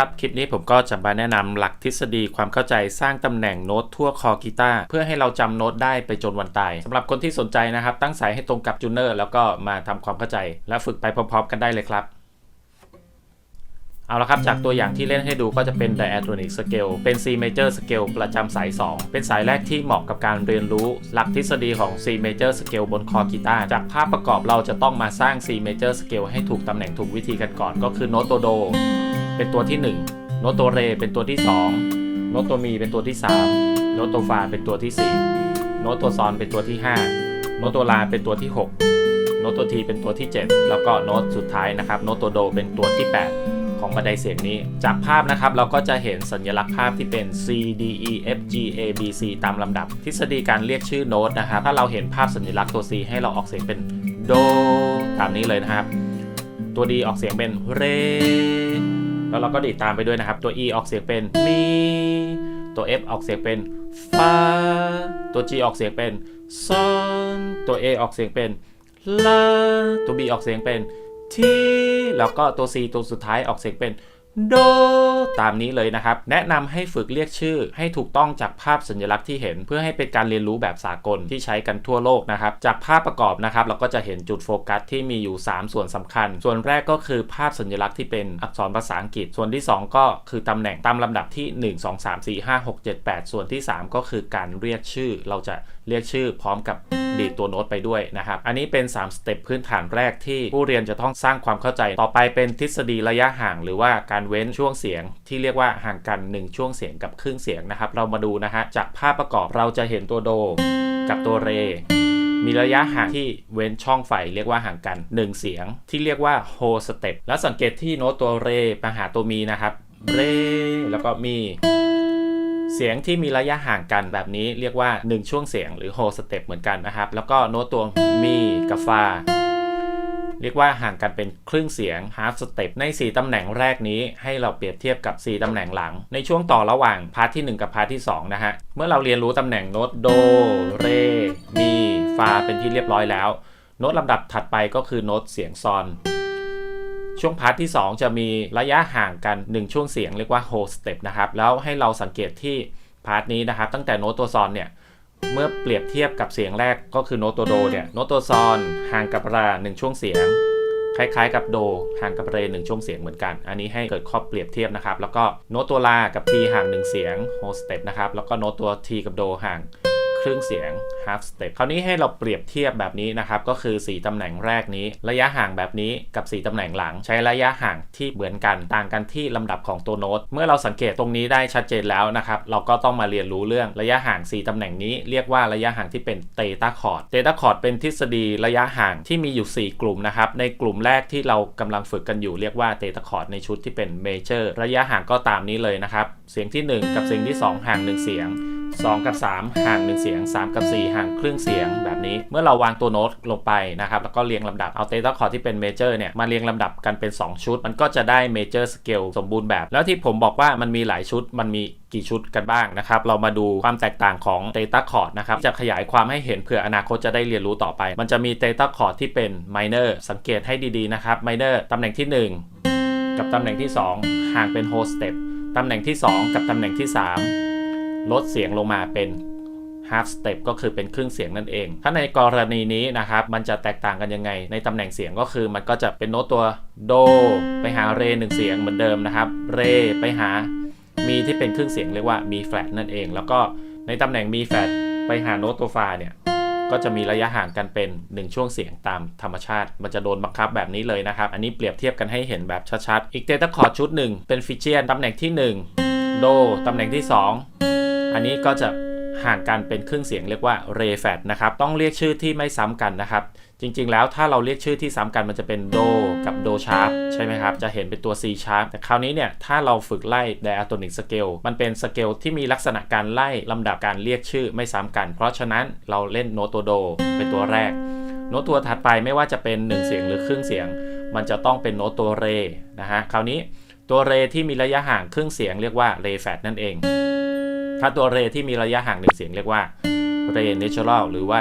ครับ คลิปนี้ผมก็จะมาแนะนำหลักทฤษฎีความเข้าใจสร้างตำแหน่งโน้ตทั่วคอกีตาร์เพื่อให้เราจำโน้ตได้ไปจนวันตายสำหรับคนที่สนใจนะครับ ตั้งสายให้ตรงกับจูเนอร์แล้วก็มาทำความเข้าใจ และฝึกไปพร้อมๆ กันได้เลยครับเอาละครับ จากตัวอย่างที่เล่นให้ดูก็จะเป็น diatonic scale เป็น C major scale ประจำสาย 2 เป็นสายแรกที่เหมาะกับการเรียนรู้หลักทฤษฎีของ C major scale บนคอกีตาร์จากภาพประกอบเราจะต้องมาสร้าง C major scale ให้ถูกตำแหน่งถูกวิธีกันก่อนก็คือโน้ตตัวโด เป็นตัวที่1โน้ตตัวเรเป็นตัวที่ 2 โน้ตตัวมีเป็นตัวที่ 3 โน้ตตัวฟาเป็นตัวที่ 4 โน้ตตัวซอนเป็นตัวที่ 5 โน้ตตัวลาเป็นตัวที่ 6 โน้ตตัวทีเป็นตัวที่ 7 แล้วก็โน้ตสุดท้ายนะครับ โน้ตตัวโดเป็นตัวที่ 8 ของบันไดเสียงนี้ จากภาพนะครับเราก็จะเห็นสัญลักษณ์ภาพที่เป็น C D E F G A B C ตามลำดับ ทฤษฎีการเรียกชื่อโน้ตนะครับ ถ้าเราเห็นภาพสัญลักษณ์ตัว C ให้เราออกเสียงเป็นโดตามนี้เลยนะครับ ตัว D ออกเสียงเป็นเร แล้วเราก็ดีดตามไปด้วยนะครับ ตัว E ออกเสียงเป็นมีตัว F ออกเสียงเป็นฟาตัว G ออกเสียงเป็นซอนตัว A ออกเสียงเป็นลาตัว B ออกเสียงเป็นทีแล้วก็ตัว C ตัวสุดท้ายออกเสียงเป็น โด ตามนี้เลยนะครับ แนะนำให้ฝึกเรียกชื่อ ให้ถูกต้องจากภาพสัญลักษณ์ที่เห็น เพื่อให้เป็นการเรียนรู้แบบสากลที่ใช้กันทั่วโลกนะครับ จากภาพประกอบนะครับ เราก็จะเห็นจุดโฟกัสที่มีอยู่ 3 ส่วนสำคัญ ส่วนแรกก็คือภาพสัญลักษณ์ที่เป็นอักษรภาษาอังกฤษ ส่วนที่ 2 ก็คือตำแหน่งตามลำดับที่ 1 2 3 4 5 6 7 8 ส่วนที่ 3 ก็คือการเรียกชื่อ เราจะเรียกชื่อพร้อมกับดีดตัวโน้ตไปด้วยนะครับ อันนี้เป็น 3 สเต็ปพื้นฐานแรกที่ผู้เรียนจะต้องสร้างความเข้าใจ ต่อไปเป็นทฤษฎีระยะห่าง หรือว่าการเว้นช่วงเสียง ที่เรียกว่าห่างกัน 1 ช่วงเสียงกับครึ่งเสียงนะครับ เรามาดูนะฮะ จากภาพประกอบเราจะเห็นตัวโด กับตัวเร มีระยะห่างที่เว้นช่องไฟเรียกว่าห่างกัน 1 เสียง ที่เรียกว่าโฮสเต็ป แล้วสังเกตที่โน้ตตัวเรไปหาตัวมีนะครับ เร แล้วก็มี เสียงที่มีระยะห่างกันแบบนี้เรียกว่า 1 ช่วงเสียงหรือโฮสเต็ปเหมือนกันนะครับ แล้วก็โน้ตตัวมีกับฟาเรียกว่าห่างกันเป็นครึ่งเสียง half step ใน 4 ตำแหน่งแรกนี้ให้เราเปรียบเทียบกับ 4 ตำแหน่งหลัง ในช่วงต่อระหว่างพาร์ทที่ 1 กับพาร์ทที่ 2 นะฮะ เมื่อเราเรียนรู้ตำแหน่งโน้ตโด เร มี ฟา เป็นที่เรียบร้อยแล้ว โน้ตลำดับถัดไปก็คือโน้ตเสียงซอน ช่วงพาร์ทที่ 2 จะมีระยะห่างกัน 1 ช่วงเสียงเรียกว่า whole step นะครับ แล้วให้เราสังเกตที่พาร์ทนี้นะครับ ตั้งแต่โน้ตตัวซอนเนี่ย เมื่อเปรียบเทียบกับเสียงแรกก็คือโน้ตตัวโดเนี่ย โน้ตตัวซอนห่างกับราหนึ่งช่วงเสียง คล้ายๆ กับโดห่างกับเรหนึ่งช่วงเสียงเหมือนกัน อันนี้ให้เกิดข้อเปรียบเทียบนะครับ แล้วก็โน้ตตัวลากับทีห่างหนึ่งเสียงโฮสเต็ปนะครับ แล้วก็โน้ตตัวทีกับโดห่าง ครึ่งเสียง half step คราวนี้ให้เราเปรียบเทียบแบบนี้นะครับ ก็คือ 4 ตำแหน่งแรกนี้ ระยะห่างแบบนี้กับ 4 ตำแหน่งหลัง ใช้ระยะห่างที่เหมือนกันต่างกันที่ลำดับของตัวโน้ต เมื่อเราสังเกตตรงนี้ได้ชัดเจนแล้วนะครับ เราก็ต้องมาเรียนรู้เรื่องระยะห่าง 4 ตำแหน่งนี้ เรียกว่าระยะห่างที่เป็นเตต้าคอร์ดเตต้าคอร์ดเป็นทฤษฎีระยะห่างที่มีอยู่ 4 กลุ่มนะครับ ในกลุ่มแรกที่เรากำลังฝึกกันอยู่เรียกว่าเตต้าคอร์ดในชุดที่เป็นเมเจอร์ระยะห่างก็ตามนี้เลยนะครับ เสียงที่ 1 กับเสียงที่ 2 ห่าง 1 เสียง 2 กับ 3 ห่าง1เสียง3 กับ 4 ห่างครึ่งเสียงแบบนี้ เมื่อเราวางตัวโน้ตลงไปนะครับ แล้วก็เรียงลำดับเอาเตต้าคอร์ดที่เป็นเมเจอร์เนี่ยมาเรียงลำดับกันเป็น 2 ชุด มันก็จะได้เมเจอร์สเกลสมบูรณ์แบบ แล้วที่ผมบอกว่ามันมีหลายชุดมันมีกี่ชุดกันบ้างนะครับ เรามาดูความแตกต่างของเตต้าคอร์ดนะครับ จะขยายความให้เห็นเผื่ออนาคตจะได้เรียนรู้ต่อไป มันจะมีเตต้าคอร์ดที่เป็นไมเนอร์สังเกตให้ดีๆนะครับไมเนอร์ตำแหน่งที่ 1 กับตำแหน่งที่ 2 ห่างเป็นโฮสเต็ปตำแหน่งที่ 2 กับตำแหน่งที่ 3 ลดเสียงลงมาเป็น half step ก็คือเป็นครึ่งเสียงนั่นเอง ถ้าในกรณีนี้นะครับ มันจะแตกต่างกันยังไง ในตำแหน่งเสียงก็คือมันก็จะเป็นโน้ตตัวโด ไปหาเรหนึ่งเสียงเหมือนเดิมนะครับ เรไปหามีที่เป็นครึ่งเสียงเรียกว่ามีแฟลตนั่นเอง แล้วก็ในตำแหน่งมีแฟลตไปหาโน้ตตัวฟาเนี่ยก็จะมีระยะห่างกันเป็น 1 ช่วงเสียงตามธรรมชาติ มันจะโดนบังคับแบบนี้เลยนะครับ อันนี้เปรียบเทียบกันให้เห็นแบบชัดๆ อีกเตต้าคอร์ดชุดหนึ่งเป็นฟิเชียนตำแหน่งที่ 1 โด ตำแหน่งที่ 2 อันนี้ก็จะ ห่างกันเป็นครึ่งเสียงเรียกว่าเรแฟดนะครับต้องเรียกชื่อที่ไม่ซ้ำกันนะครับ จริงๆแล้วถ้าเราเรียกชื่อที่ซ้ำกันมันจะเป็นโดกับโดชาร์ปใช่ไหมครับ จะเห็นเป็นตัว C ชาร์ปแต่คราวนี้เนี่ยถ้าเราฝึกไล่ diatonic scale มันเป็นสเกลที่มีลักษณะการไล่ลำดับการเรียกชื่อไม่ซ้ำกัน เพราะฉะนั้นเราเล่นโน้ตตัวโดเป็นตัวแรกโน้ตตัวถัดไปไม่ว่าจะเป็น 1 เสียงหรือครึ่งเสียง มันจะต้องเป็นโน้ตตัวเรนะฮะคราวนี้ตัวเรที่มีระยะห่างครึ่งเสียงเรียกว่าเรแฟดนั่นเอง ถ้าตัวเรที่มีระยะห่างหนึ่งเสียงเรียกว่าเรเนเชอรัลหรือว่า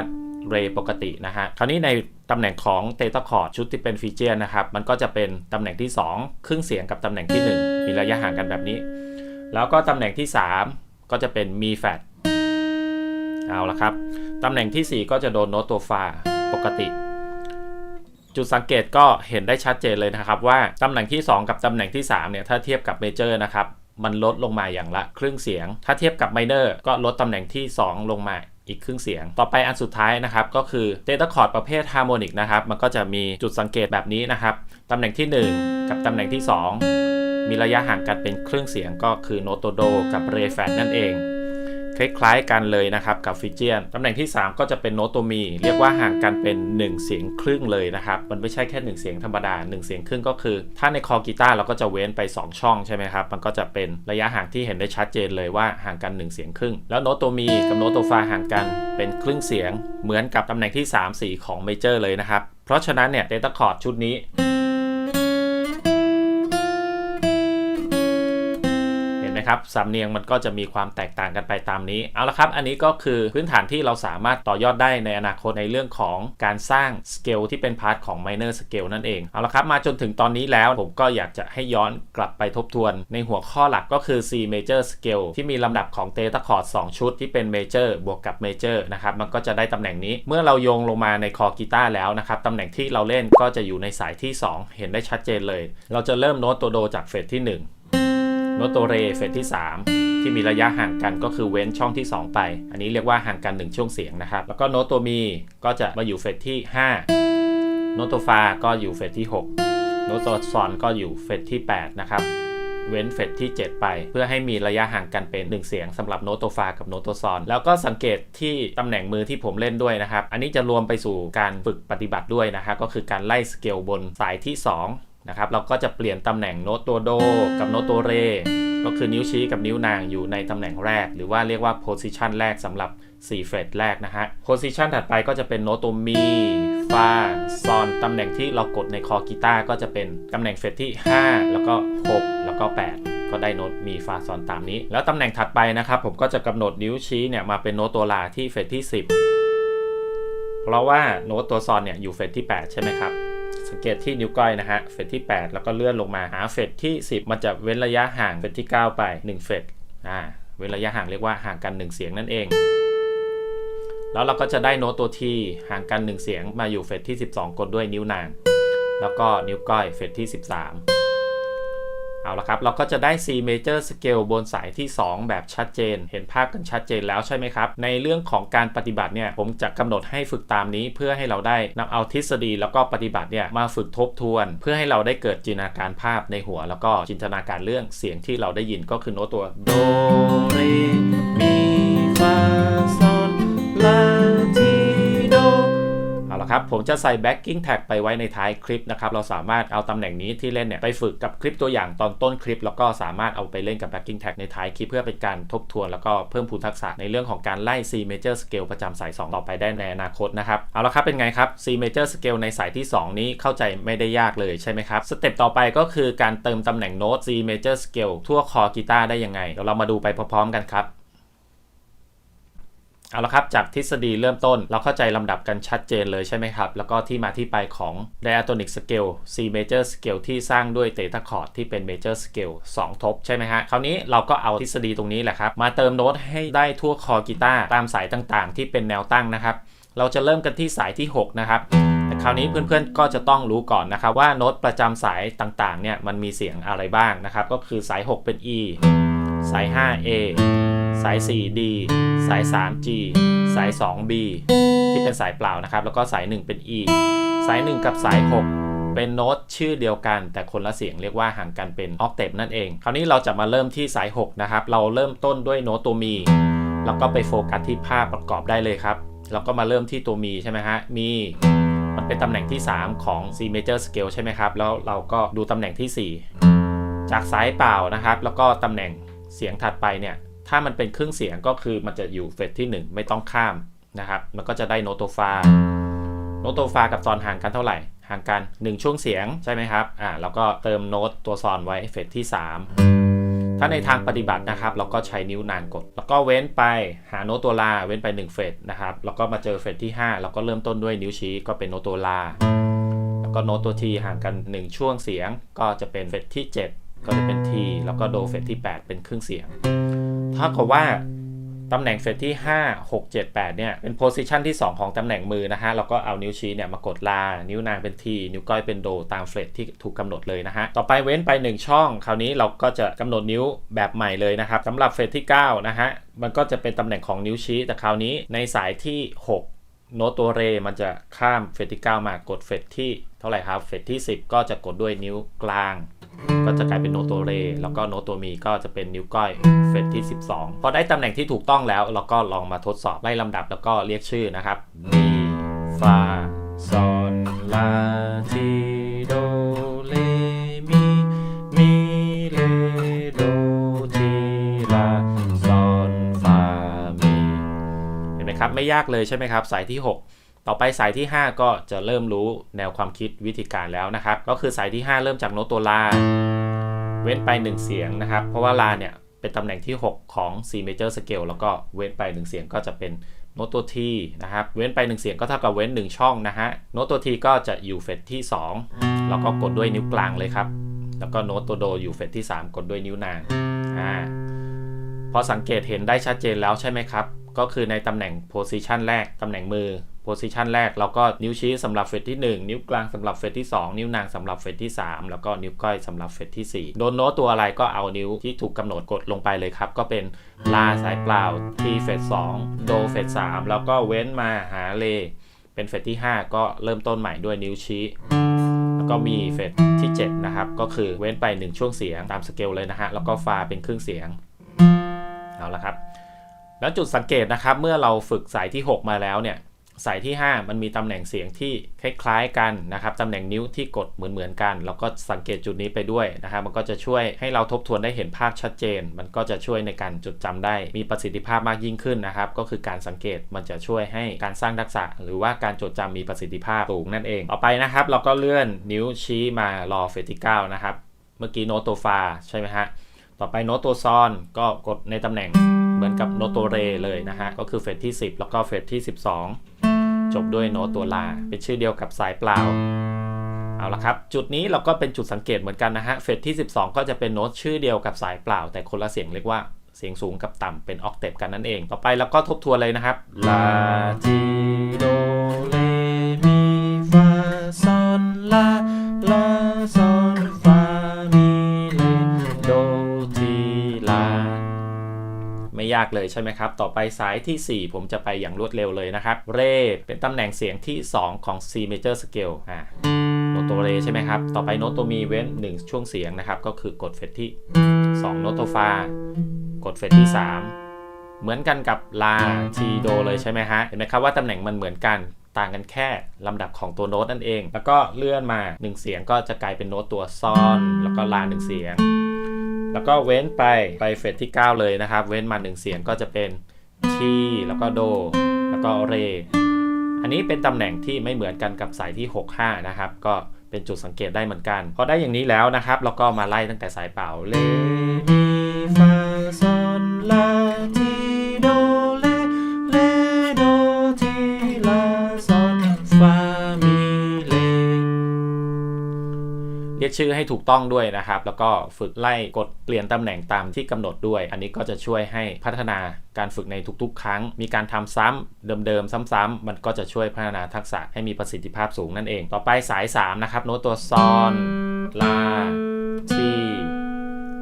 เรปกตินะฮะ คราวนี้ในตำแหน่งของเตต้าคอร์ดชุดที่เป็นฟีเจอร์นะครับ มันก็จะเป็นตำแหน่งที่ 2 ครึ่งเสียงกับตำแหน่งที่ 1 มีระยะห่างกันแบบนี้ แล้วก็ตำแหน่งที่ 3 ก็จะเป็นมีแฟดเอาละครับ ตำแหน่งทีสี่4 ก็จะโดนโน้ตตัวฟาปกติ จุดสังเกตก็เห็นได้ชัดเจนเลยนะครับว่าตำแหน่งที่ 2 กับตำแหน่งที่3เนี่ยถ้าเทียบกับเมเจอร์นะครับ มันลดลงมาอย่างละครึ่งเสียง ถ้าเทียบกับไมเนอร์ก็ลดตำแหน่งที่ 2 ลงมาอีกครึ่งเสียง ต่อไปอันสุดท้ายนะครับ ก็คือเตต้าคอร์ดประเภทฮาร์โมนิกนะครับ มันก็จะมีจุดสังเกตแบบนี้นะครับ ตำแหน่งที่ 1 กับตำแหน่งที่ 2 มีระยะห่างกันเป็นครึ่งเสียงก็คือโนโตโดกับเรแฟดนั่นเอง คล้ายๆกันเลยนะครับกับฟิเจียนตำแหน่งที่ 3 ก็จะเป็นโนโตมี เรียกว่าห่างกันเป็น 1 เสียงครึ่งเลยนะครับมันไม่ใช่แค่ 1 เสียงธรรมดา 1 เสียงครึ่งก็คือ ถ้าในคอกีตาร์เราก็จะเว้นไป 2 ช่องใช่ไหมครับมันก็จะเป็นระยะห่างที่เห็นได้ชัดเจนเลยว่าห่างกัน 1 เสียงครึ่ง แล้วโนโตมีกับโนโตฟาห่างกันเป็นครึ่งเสียง เหมือนกับตำแหน่งที่ 3 4 ของเมเจอร์เลยนะครับเพราะฉะนั้นเนี่ยเดต้าคอร์ดชุดนี้ นไหมครับสำเนียงมันก็จะมีความแตกต่างกันไปตามนี้ เอาละครับ อันนี้ก็คือพื้นฐานที่เราสามารถต่อยอดได้ในอนาคตในเรื่องของการสร้างสเกลที่เป็นพาร์ทของ minor scale นั่นเอง เอาละครับ มาจนถึงตอนนี้แล้วผมก็อยากจะให้ย้อนกลับไปทบทวน ในหัวข้อหลักก็คือ C major scale ที่มีลำดับของ theta chord 2 ชุดที่เป็น major บวกกับ major นะครับ มันก็จะได้ตำแหน่งนี้ เมื่อเราโยงลงมาในคอกีตาร์แล้วนะครับตำแหน่งที่เราเล่นก็จะอยู่ในสายที่ 2 เห็นได้ชัดเจนเลย เราจะเริ่มโน้ตตัวโดจากเฟสที่ 1 โนตโตเรเฟสที่ 3 ที่มีระยะห่างกันก็คือเว้นช่องที่ 2 ไป อันนี้เรียกว่าห่างกัน 1 ช่วงเสียงนะครับ แล้วก็โนตตัวมีก็จะมาอยู่เฟสที่ 5 โนตตัวฟาก็อยู่เฟสที่ 6 โนตตัวซอนก็อยู่เฟสที่ 8 นะครับเว้นเฟสที่ 7 ไป เพื่อให้มีระยะห่างกันเป็น 1 เสียงสำหรับโนตตัวฟากับโนตตัวซอน แล้วก็สังเกตที่ตำแหน่งมือที่ผมเล่นด้วยนะครับ อันนี้จะรวมไปสู่การฝึกปฏิบัติด้วยนะครับ ก็คือการไล่สเกลบนสายที่ 2 นะครับ เราก็จะเปลี่ยนตำแหน่งโน้ตตัวโดกับโน้ตตัวเร ก็คือนิ้วชี้กับนิ้วนางอยู่ในตำแหน่งแรก หรือว่าเรียกว่าโพซิชันแรกสำหรับ4เฟสแรกนะฮะโพซิชันถัดไปก็จะเป็นโน้ตตัวมีฟาซอนตำแหน่งที่เรากดในคอกีตาร์ก็จะเป็นตำแหน่งเฟสที่ 5 แล้วก็ 6 แล้วก็ 8ก็ได้โน้ตมีฟาซอนตามนี้ แล้วตำแหน่งถัดไปนะครับผมก็จะกำหนดนิ้วชี้เนี่ยมาเป็นโน้ตตัวลาที่เฟสที่ 10 เพราะว่าโน้ตตัวซอนเนี่ยอยู่เฟสที่ 8 ใช่ไหมครับ สังเกตที่นิ้วก้อยนะฮะ เฟสที่ 8 แล้วก็เลื่อนลงมาหาเฟสที่ 10 มันจะเว้นระยะห่างเฟสที่ 9 ไป 1 เฟสอ่าเว้นระยะห่างเรียกว่าห่างกัน 1 เสียงนั่นเอง แล้วเราก็จะได้โน้ตตัวที่ห่างกัน 1 เสียงมาอยู่เฟสที่ 12 กดด้วยนิ้วนาง แล้วก็นิ้วก้อยเฟสที่ 13 เอาละครับ เราก็จะได้ C major scale บนสายที่ 2 แบบชัดเจน เห็นภาพกันชัดเจนแล้วใช่ไหมครับ ในเรื่องของการปฏิบัติเนี่ย ผมจะกำหนดให้ฝึกตามนี้ เพื่อให้เราได้นำเอาทฤษฎีแล้วก็ปฏิบัติเนี่ยมาฝึกทบทวน เพื่อให้เราได้เกิดจินตนาการภาพในหัว แล้วก็จินตนาการเรื่องเสียงที่เราได้ยินก็คือโน้ตตัวโดเรมีฟาซอนลา ครับ ผมจะใส่ backing tag ไปไว้ในท้ายคลิปนะครับ เราสามารถเอาตำแหน่งนี้ที่เล่นเนี่ยไปฝึกกับคลิปตัวอย่างตอนต้นคลิป แล้วก็สามารถเอาไปเล่นกับ backing tag ในท้ายคลิปเพื่อเป็นการทบทวน แล้วก็เพิ่มพูนทักษะในเรื่องของการไล่ C major scale ประจำสาย 2 ต่อไปได้ในอนาคตนะครับ เอาละครับเป็นไงครับ C major scale ในสายที่ 2 นี้เข้าใจไม่ได้ยากเลยใช่ไหมครับสเต็ปต่อไปก็คือการเติมตำแหน่งโน้ต C major scale ทั่วคอกีตาร์ได้ยังไงเดี๋ยวเรามาดูไปพร้อมๆกันครับ เอาละครับ จากทฤษฎีเริ่มต้น เราเข้าใจลำดับกันชัดเจนเลยใช่ไหมครับ แล้วก็ที่มาที่ไปของ diatonic scale C major scale ที่สร้างด้วย theta chord ที่เป็น major scale 2 ทบ ใช่ไหมฮะ คราวนี้เราก็เอาทฤษฎีตรงนี้แหละครับ มาเติมโน้ตให้ได้ทั่วคอกีตาร์ตามสายต่างๆ ที่เป็นแนวตั้งนะครับ เราจะเริ่มกันที่สายที่ 6 นะครับแต่คราวนี้เพื่อนๆ ก็จะต้องรู้ก่อนนะครับ ว่าโน้ตประจำสายต่างๆ เนี่ยมันมีเสียงอะไรบ้างนะครับ ก็คือสาย 6 เป็น E สาย 5A สาย 4D สาย 3G สาย 2B ที่เป็นสายเปล่านะครับ แล้วก็สาย 1 เป็น E สาย 1 กับสาย 6 เป็นโน้ตชื่อเดียวกัน แต่คนละเสียงเรียกว่าห่างกันเป็นออกเทปนั่นเอง คราวนี้เราจะมาเริ่มที่สาย 6 นะครับ เราเริ่มต้นด้วยโน้ตตัวมี แล้วก็ไปโฟกัสที่ภาพประกอบได้เลยครับ แล้วก็มาเริ่มที่ตัวมีใช่ไหมฮะ มีมันเป็นตำแหน่งที่ 3 ของ C major scale ใช่ไหมครับ แล้วเราก็ดูตำแหน่งที่ 4 จากสายเปล่านะครับ แล้วก็ตำแหน่งเสียงถัดไปเนี่ย ถ้ามันเป็นครึ่งเสียงก็คือมันจะอยู่เฟสที่ 1 ไม่ต้องข้ามนะครับ มันก็จะได้โนโตฟา โนโตฟากับซอนห่างกันเท่าไหร่ ห่างกัน 1 ช่วงเสียงใช่ไหมครับ อ่าแล้วก็เติมโน้ตตัวซอนไว้เฟสที่ 3 ถ้าในทางปฏิบัตินะครับ เราก็ใช้นิ้วนางกด แล้วก็เว้นไปหาโน้ตตัวลา เว้นไป 1 เฟรตนะครับ แล้วก็มาเจอเฟรตที่5แล้วก็เริ่มต้นด้วยนิ้วชี้ก็เป็นโน้ตตัวลา แล้วก็โน้ตตัวทีห่างกัน 1 ช่วงเสียง ก็จะเป็นเฟรตที่ 7 ก็จะเป็นทีแล้วก็โดเฟรตที่ 8 เป็นครึ่งเสียงเท่ากับว่าตำแหน่งเฟรตที่ 5 6 7 8 เนี่ย เป็นโพซิชันที่ 2 ของตำแหน่งมือนะฮะแล้วก็เอานิ้วชี้เนี่ยมากดลา นิ้วนางเป็นที นิ้วก้อยเป็นโด ตามเฟรตที่ถูกกำหนดเลยนะฮะ ต่อไปเว้นไป 1 ช่อง คราวนี้เราก็จะกำหนดนิ้วแบบใหม่เลยนะครับสำหรับเฟรตที่ 9 นะฮะ มันก็จะเป็นตำแหน่งของนิ้วชี้ แต่คราวนี้ในสายที่ 6 โน้ตตัวเร มันจะข้ามเฟรตที่ 9 มากดเฟรตที่เท่าไหร่ครับ เฟรตที่ 10 ก็จะกดด้วยนิ้วกลาง ก็จะกลายเป็นโนตตัวเร แล้วก็โนตตัวมีก็จะเป็นนิ้วก้อยเฟรตที่ 12 พอได้ตำแหน่งที่ถูกต้องแล้ว เราก็ลองมาทดสอบไล่ลำดับแล้วก็เรียกชื่อนะครับ มีฟาซอนลาทีโดเลมีมีเลโดทีลาซอนฟามีเห็นไหมครับ ไม่ยากเลยใช่ไหมครับ สายที่ 6 ต่อไปสายที่ 5 ก็จะเริ่มรู้แนวความคิดวิธีการแล้วนะครับ ก็คือสายที่ 5 เริ่มจากโน้ตตัวลา เว้นไป 1 เสียงนะครับ เพราะว่าลาเนี่ยเป็นตำแหน่งที่ 6 ของ C major scale แล้วก็เว้นไป 1 เสียงก็จะเป็นโน้ตตัว T นะครับ เว้นไป 1 เสียงก็เท่ากับเว้น 1 ช่องนะฮะ โน้ตตัว T ก็จะอยู่เฟรตที่ 2 แล้วก็กดด้วยนิ้วกลางเลยครับ แล้วก็โน้ตตัวโดอยู่เฟรตที่ 3 กดด้วยนิ้วนาง อ่า พอสังเกตเห็นได้ชัดเจนแล้วใช่ไหมครับ ก็คือในตำแหน่ง position แรกตำแหน่งมือ position แรกเราก็นิ้วชี้สำหรับเฟรตที่ 1 นิ้วกลางสำหรับเฟรตที่ 2 นิ้วนางสำหรับเฟรตที่ 3 แล้วก็นิ้วก้อยสำหรับเฟรตที่ 4 โดนโน้ตตัวอะไรก็เอานิ้วที่ถูกกำหนดกดลงไปเลยครับ ก็เป็นลาสายเปล่าที่เฟรต2โดเฟรต3แล้วก็เว้นมาหาเล เป็นเฟรตที่ 5 ก็เริ่มต้นใหม่ด้วยนิ้วชี้แล้วก็มีเฟรตที่ 7 นะครับ ก็คือเว้นไป 1 ช่วงเสียงตามสเกลเลยนะฮะ แล้วก็ฟาเป็นครึ่งเสียง เอาละครับ แล้วจุดสังเกตนะครับ เมื่อเราฝึกสายที่ 6 มาแล้วเนี่ย สายที่ 5 มันมีตำแหน่งเสียงที่คล้ายๆกันนะครับตำแหน่งนิ้วที่กดเหมือนๆกัน เราก็สังเกตจุดนี้ไปด้วยนะครับมันก็จะช่วยให้เราทบทวนได้เห็นภาพชัดเจน มันก็จะช่วยในการจดจำได้ มีประสิทธิภาพมากยิ่งขึ้นนะครับก็คือการสังเกตมันจะช่วยให้การสร้างทักษะ หรือว่าการจดจำมีประสิทธิภาพสูงนั่นเองต่อไปนะครับ เราก็เลื่อนนิ้วชี้มารอเฟตที่9นะครับเมื่อกี้โนตัวฟาใช่ไหมฮะต่อไปโนตัวซอนก็กดในตำแหน่งเหมือนกับโนตัวเรเลยนะฮะ ก็คือเฟรตที่ 10 แล้วก็เฟรตที่ 12 จบด้วยโน้ตตัวลา เป็นชื่อเดียวกับสายเปล่า เอาละครับ จุดนี้เราก็เป็นจุดสังเกตเหมือนกันนะฮะ เฟสที่ 12 ก็จะเป็นโน้ตชื่อเดียวกับสายเปล่า แต่คนละเสียงเรียกว่าเสียงสูงกับต่ำเป็นออกเตปกันนั่นเอง ต่อไปเราก็ทบทวนเลยนะครับลาจีโดากเลยใช่ไหมครับ ต่อไปสายที่ 4 ผมจะไปอย่างรวดเร็วเลยนะครับ เรเป็นตำแหน่งเสียงที่ 2 ของ C major scale อ่าโนตตัวเรใช่ไหมครับ ต่อไปโนตตัวมีเว้น 1 ช่วงเสียงนะครับ ก็คือกดเฟรตที่ 2 โนตตัวฟา กดเฟรตที่ 3 เหมือนกันกับลาทีโดเลยใช่ไหมฮะ เห็นไหมครับว่าตำแหน่งมันเหมือนกันต่างกันแค่ลำดับของตัวโน้ตนั่นเอง แล้วก็เลื่อนมา 1 เสียงก็จะกลายเป็นโน้ตตัวซอน แล้วก็ลา1เสียง แล้วก็เว้นไปไปเฟสที่ 9 เลยนะครับ เว้นมา 1 เสียงก็จะเป็นทีแล้วก็โด แล้วก็เร อันนี้เป็นตำแหน่งที่ไม่เหมือนกันกับสายที่ 6 5 นะครับ ก็เป็นจุดสังเกตได้เหมือนกัน พอได้อย่างนี้แล้วนะครับ เราก็มาไล่ตั้งแต่สายเป่าเลียกชื่อให้ถูกต้องด้วยนะครับ แล้วก็ฝึกไล่กดเปลี่ยนตำแหน่งตามที่กำหนดด้วย อันนี้ก็จะช่วยให้พัฒนาการฝึกในทุกๆ ครั้ง มีการทำซ้ำเดิมๆ ซ้ำๆมันก็จะช่วยพัฒนาทักษะให้มีประสิทธิภาพสูงนั่นเอง ต่อไปสาย 3 นะครับ โน้ตตัวซอนลาที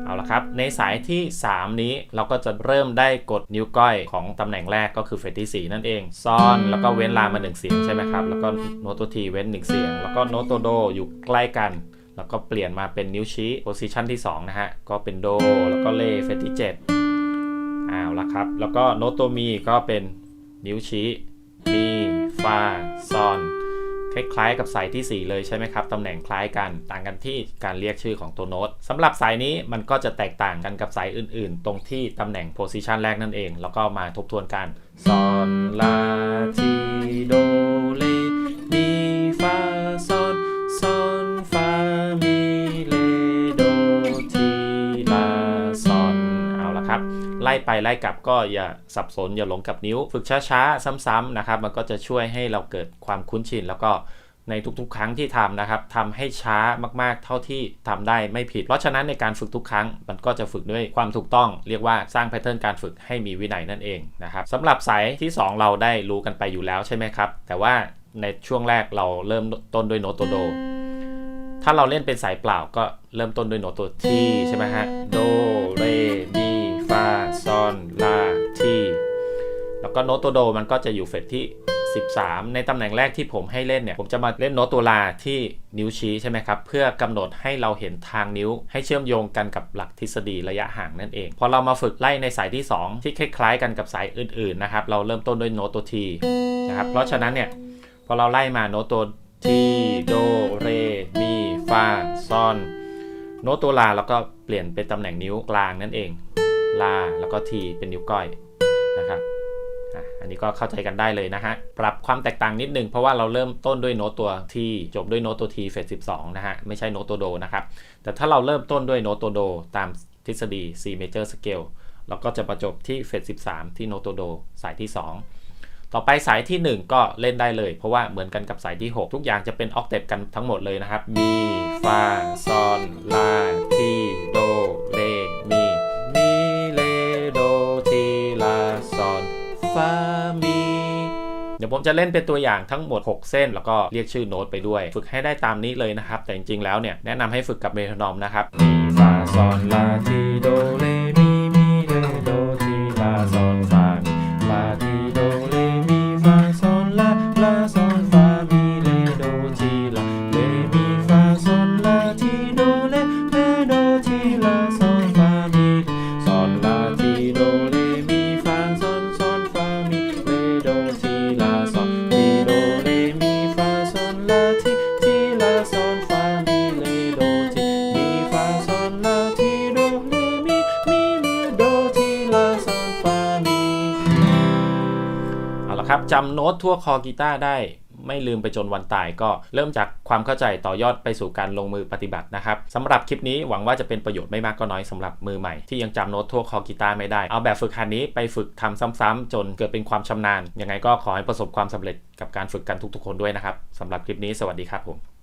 เอาละครับ ในสายที่ 3 นี้เราก็จะเริ่มได้กดนิ้วก้อยของตำแหน่งแรกก็คือเฟรตที่4นั่นเองซอนแล้วก็เว้นลามา 1 เสียงใช่ไหมครับ แล้วก็โน้ตตัวทีเว้น 1 เสียง แล้วก็โน้ตตัวโดอยู่ใกล้กัน แล้วก็เปลี่ยนมาเป็นนิ้วชี้โพซิชันที่ 2 นะฮะ ก็เป็นโด แล้วก็เลเฟสที่7อ้าวละครับ แล้วก็โน้ตตัวมีก็เป็นนิ้วชี้ มีฟาซอนคล้ายๆกับสายที่ 4 เลยใช่ไหมครับ ตำแหน่งคล้ายกัน ต่างกันที่การเรียกชื่อของตัวโน้ตสำหรับสายนี้มันก็จะแตกต่างกันกับสายอื่นๆ ตรงที่ตำแหน่งโพซิชันแรกนั่นเอง แล้วก็มาทบทวนกันซอนลาทีโดเล ไล่ไปไล่กลับก็อย่าสับสนอย่าหลงกับนิ้ว ฝึกช้าๆ ซ้ำๆนะครับ มันก็จะช่วยให้เราเกิดความคุ้นชิน แล้วก็ในทุกๆ ครั้งที่ทำนะครับทำให้ช้ามากๆ เท่าที่ทำได้ไม่ผิด เพราะฉะนั้นในการฝึกทุกครั้ง มันก็จะฝึกด้วยความถูกต้อง เรียกว่าสร้างแพทเทิร์นการฝึกให้มีวินัยนั่นเองนะครับสำหรับสายที่ 2 เราได้รู้กันไปอยู่แล้วใช่ไหมครับ แต่ว่าในช่วงแรกเราเริ่มต้นด้วยโน้ตตัวโด ถ้าเราเล่นเป็นสายเปล่าก็เริ่มต้นด้วยโน้ตตัวที่ใช่ไหมฮะ โด เร มี ซอนลาทีแล้วก็โน้ตตัวโดมันก็จะอยู่เฟสที่ 13 ในตำแหน่งแรกที่ผมให้เล่นเนี่ย ผมจะมาเล่นโน้ตตัวลาที่นิ้วชี้ใช่ไหมครับ เพื่อกำหนดให้เราเห็นทางนิ้ว ให้เชื่อมโยงกันกับหลักทฤษฎีระยะห่างนั่นเอง พอเรามาฝึกไล่ในสายที่ 2 ที่คล้ายๆ กันกับสายอื่นๆนะครับ เราเริ่มต้นด้วยโน้ตตัวทีนะครับ เพราะฉะนั้นเนี่ยพอเราไล่มาโน้ตตัวทีโดเรมีฟาซอนโน้ตตัวลาแล้วก็เปลี่ยนเป็นตำแหน่งนิ้วกลางนั่นเอง ลา แล้วก็ทีเป็นนิ้วก้อยนะครับอันนี้ก็เข้าใจกันได้เลยนะฮะ ปรับความแตกต่างนิดนึงเพราะว่าเราเริ่มต้นด้วยโน้ตตัวที่จบด้วยโน้ตตัวทีเฟส12 นะฮะ ไม่ใช่โน้ตตัวโดนะครับ แต่ถ้าเราเริ่มต้นด้วยโน้ตตัวโดตามทฤษฎี C major scale เราก็จะประจบที่เฟส13 ที่โน้ตตัวโดสายที่ 2 ต่อไปสายที่ 1 ก็เล่นได้เลย เพราะว่าเหมือนกันกับสายที่ 6 ทุกอย่างจะเป็นออกเทปกันทั้งหมดเลยนะครับ มี ฟา ซอน ลา ที โด เร ฟามีเดี๋ยวผมจะเล่นเป็นตัวอย่างทั้งหมด 6 เส้น แล้วก็เรียกชื่อโน้ตไปด้วย ฝึกให้ได้ตามนี้เลยนะครับ แต่จริงๆแล้วเนี่ย แนะนำให้ฝึกกับเมโทรนอมนะครับมีฟาซอนลาทีโดเรมีมีเลโดทีลาซอนฟามี จำโน้ตทั่วคอกีตาร์ได้ไม่ลืมไปจนวันตายก็เริ่มจากความเข้าใจต่อยอดไปสู่การลงมือปฏิบัตินะครับสำหรับคลิปนี้หวังว่าจะเป็นประโยชน์ไม่มากก็น้อยสำหรับมือใหม่ที่ยังจำโน้ตทั่วคอกีตาร์ไม่ได้ เอาแบบฝึกหัดนี้ไปฝึกทำซ้ำๆจนเกิดเป็นความชำนาญยังไงก็ขอให้ประสบความสำเร็จกับการฝึกกันทุกๆ คนด้วยนะครับสำหรับคลิปนี้สวัสดีครับผม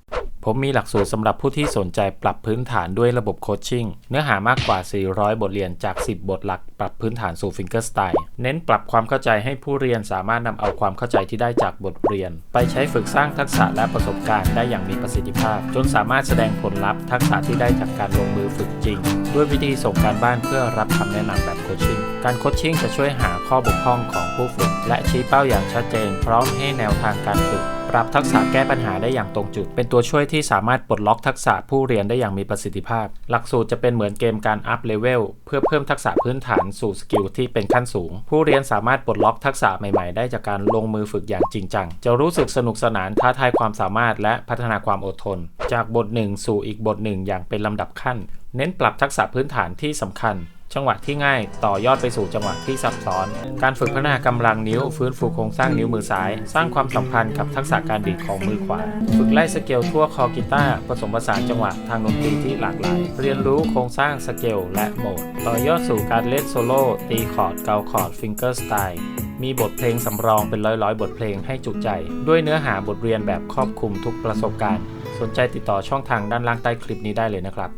ผมมีหลักสูตรสำหรับผู้ที่สนใจปรับพื้นฐานด้วยระบบโคชชิ่ง เนื้อหามากกว่า 400 บทเรียนจาก 10 บทหลักปรับพื้นฐานสู่ฟิงเกอร์สไตล์ เน้นปรับความเข้าใจให้ผู้เรียนสามารถนำเอาความเข้าใจที่ได้จากบทเรียน ไปใช้ฝึกสร้างทักษะและประสบการณ์ได้อย่างมีประสิทธิภาพ จนสามารถแสดงผลลัพธ์ทักษะที่ได้จากการลงมือฝึกจริง ด้วยวิธีส่งการบ้านเพื่อรับคำแนะนำแบบโคชชิ่ง การโคชชิ่งจะช่วยหาข้อบกพร่องของผู้ฝึก และชี้เป้าอย่างชัดเจน พร้อมให้แนวทางการฝึก รับทักษะแก้ปัญหาได้อย่างตรงจุด เป็นตัวช่วยที่สามารถปลดล็อกทักษะผู้เรียนได้อย่างมีประสิทธิภาพ หลักสูตรจะเป็นเหมือนเกมการอัพเลเวลเพื่อเพิ่มทักษะพื้นฐานสู่สกิลที่เป็นขั้นสูง ผู้เรียนสามารถปลดล็อกทักษะใหม่ๆ ได้จากการลงมือฝึกอย่างจริงจัง จะรู้สึกสนุกสนานท้าทายความสามารถและพัฒนาความอดทน จากบทหนึ่งสู่อีกบทหนึ่งอย่างเป็นลำดับขั้น เน้นปรับทักษะพื้นฐานที่สำคัญ จังหวะที่ง่ายต่อยอดไปสู่จังหวะที่ซับซ้อน การฝึกพัฒนากำลังนิ้ว ฟื้นฟูโครงสร้างนิ้วมือซ้าย สร้างความสัมพันธ์กับทักษะการดีดของมือขวา ฝึกไล่สเกลทั่วคอกีตาร์ผสมผสานจังหวะทางดนตรีที่หลากหลาย เรียนรู้โครงสร้างสเกลและโหมด ต่อยอดสู่การเล่นโซโล่ตีคอร์ดเกาคอร์ดฟิงเกอร์สไตล์มีบทเพลงสำรองเป็นร้อยๆ บทเพลงให้จุใจ ด้วยเนื้อหาบทเรียนแบบครอบคลุมทุกประสบการณ์ สนใจติดต่อช่องทางด้านล่างใต้คลิปนี้ได้เลยนะครับ